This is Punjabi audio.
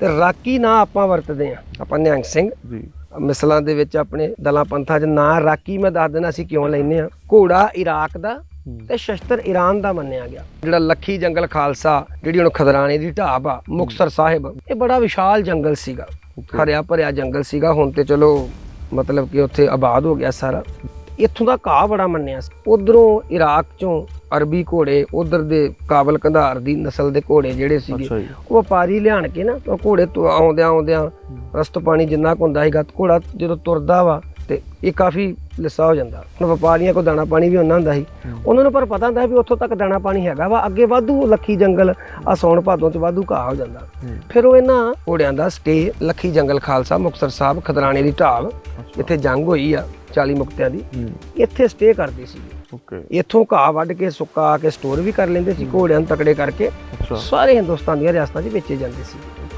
ਤੇ ਰਾਕੀ ਨਾਂ ਆਪਾਂ ਵਰਤਦੇ ਆ ਆਪਾਂ ਨਿਹੰਗ ਸਿੰਘ। ਜੀ। ਮਿਸਲਾਂ ਦੇ ਵਿੱਚ ਆਪਣੇ ਦਲਾਂ ਪੰਥਾਂ 'ਚ ਨਾਂ ਰਾਕੀ ਮੈਂ ਦੱਸ ਦੇਣਾ ਅਸੀਂ ਕਿਉਂ ਲੈਨੇ ਆ ਘੋੜਾ ਇਰਾਕ ਦਾ ਤੇ ਸ਼ਸਤਰ ਈਰਾਨ ਦਾ ਮੰਨਿਆ ਗਿਆ। ਜਿਹੜਾ ਲੱਖੀ ਜੰਗਲ ਖਾਲਸਾ ਜਿਹੜੀ ਹੁਣ ਖਦਰਾਣੇ ਦੀ ਢਾਬ ਆ ਮੁਕਤਸਰ ਸਾਹਿਬ ਇਹ ਬੜਾ ਵਿਸ਼ਾਲ ਜੰਗਲ ਸੀਗਾ. ਹਰਿਆ ਭਰਿਆ ਜੰਗਲ ਸੀਗਾ। ਹੁਣ ਤੇ ਚਲੋ ਮਤਲਬ ਕਿ ਉੱਥੇ ਆਬਾਦ ਹੋ ਗਿਆ ਸਾਰਾ। ਇੱਥੋਂ ਦਾ ਘਾਹ ਬੜਾ ਮੰਨਿਆ ਸੀ। ਉਧਰੋਂ ਇਰਾਕ ਚੋਂ ਅਰਬੀ ਘੋੜੇ ਉਧਰ ਦੇ ਕਾਬਲ ਕੰਧਾਰ ਦੀ ਨਸਲ ਦੇ ਘੋੜੇ ਜਿਹੜੇ ਸੀਗੇ ਉਹ ਵਪਾਰੀ ਲਿਆਣ ਕੇ ਨਾ ਉਹ ਘੋੜੇ ਤੋਂ ਆਉਂਦਿਆਂ ਆਉਂਦਿਆਂ ਰਸਤ ਪਾਣੀ ਜਿੰਨਾ ਕੁ ਹੁੰਦਾ ਸੀਗਾ ਘੋੜਾ ਜਦੋਂ ਤੁਰਦਾ ਵਾ ਤੇ ਇਹ ਕਾਫੀ ਲਿੱਸਾ ਹੋ ਜਾਂਦਾ। ਹੁਣ ਵਪਾਰੀਆਂ ਕੋ ਦਾਣਾ ਪਾਣੀ ਵੀ ਉਹਨਾਂ ਹੁੰਦਾ ਸੀ। ਉਹਨਾਂ ਨੂੰ ਪਰ ਪਤਾ ਹੁੰਦਾ ਵੀ ਉੱਥੋਂ ਤੱਕ ਦਾਣਾ ਪਾਣੀ ਹੈਗਾ ਵਾ ਅੱਗੇ ਵਾਧੂ ਲੱਖੀ ਜੰਗਲ ਆ ਸੌਣ ਭਾਦੋਂ ਚ ਵਾਧੂ ਘਾਹ ਹੋ ਜਾਂਦਾ। ਫਿਰ ਉਹ ਇਹਨਾਂ ਘੋੜਿਆਂ ਦਾ ਸਟੇ ਲੱਖੀ ਜੰਗਲ ਖਾਲਸਾ ਮੁਕਤਸਰ ਸਾਹਿਬ ਖਦਰਾਣੇ ਦੀ ਢਾਬ ਇੱਥੇ ਜੰਗ ਹੋਈ ਆ 40 ਮੁਕਤਿਆਂ ਦੀ। ਇੱਥੇ ਸਟੇ ਕਰਦੇ ਸੀ। ਓਕੇ। ਇੱਥੋਂ ਘਾਹ ਵੱਢ ਕੇ ਸੁੱਕਾ ਕੇ ਸਟੋਰ ਵੀ ਕਰ ਲੈਂਦੇ ਸੀ ਘੋੜਿਆਂ ਨੂੰ ਤਕੜੇ ਕਰਕੇ। ਸਾਰੇ ਹਿੰਦੁਸਤਾਨ ਦੀਆਂ ਰਿਆਸਤਾਂ 'ਚ ਵੇਚੇ ਜਾਂਦੇ ਸੀ।